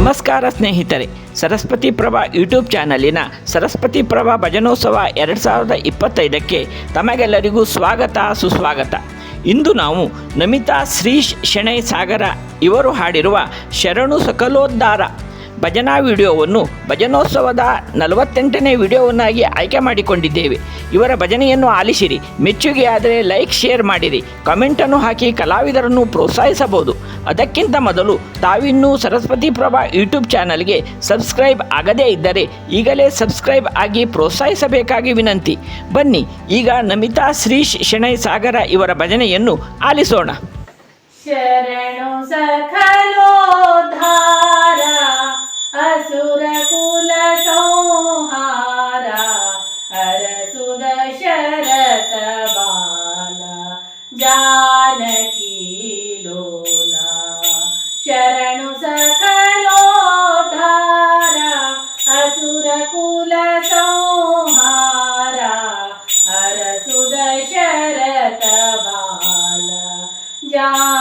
ನಮಸ್ಕಾರ ಸ್ನೇಹಿತರೆ, ಸರಸ್ವತಿ ಪ್ರಭಾ ಯೂಟ್ಯೂಬ್ ಚಾನಲಿನ ಸರಸ್ವತಿ ಪ್ರಭಾ ಭಜನೋತ್ಸವ ಎರಡು ಸಾವಿರದ ಇಪ್ಪತ್ತೈದಕ್ಕೆ ತಮಗೆಲ್ಲರಿಗೂ ಸ್ವಾಗತ, ಸುಸ್ವಾಗತ. ಇಂದು ನಾವು ನಮಿತಾ ಶ್ರೀಶ್ ಶೆಣೈ ಸಾಗರ ಇವರು ಹಾಡಿರುವ ಶರಣು ಸಕಲೋದ್ಧಾರ ಭಜನಾ ವಿಡಿಯೋವನ್ನು ಭಜನೋತ್ಸವದ ನಲವತ್ತೆಂಟನೇ ವಿಡಿಯೋವನ್ನಾಗಿ ಆಯ್ಕೆ ಮಾಡಿಕೊಂಡಿದ್ದೇವೆ. ಇವರ ಭಜನೆಯನ್ನು ಆಲಿಸಿರಿ. ಮೆಚ್ಚುಗೆಯಾದರೆ ಲೈಕ್, ಶೇರ್ ಮಾಡಿರಿ. ಕಮೆಂಟನ್ನು ಹಾಕಿ ಕಲಾವಿದರನ್ನು ಪ್ರೋತ್ಸಾಹಿಸಬಹುದು. ಅದಕ್ಕಿಂತ ಮೊದಲು ತಾವಿನ್ನೂ ಸರಸ್ವತಿ ಪ್ರಭಾ ಯೂಟ್ಯೂಬ್ ಚಾನಲ್ಗೆ ಸಬ್ಸ್ಕ್ರೈಬ್ ಆಗದೇ ಇದ್ದರೆ ಈಗಲೇ ಸಬ್ಸ್ಕ್ರೈಬ್ ಆಗಿ ಪ್ರೋತ್ಸಾಹಿಸಬೇಕಾಗಿ ವಿನಂತಿ. ಬನ್ನಿ, ಈಗ ನಮಿತಾ ಶ್ರೀಶ್ ಶೆಣೈ ಸಾಗರ ಇವರ ಭಜನೆಯನ್ನು ಆಲಿಸೋಣ. ಶರಣು ಸಖ Yeah.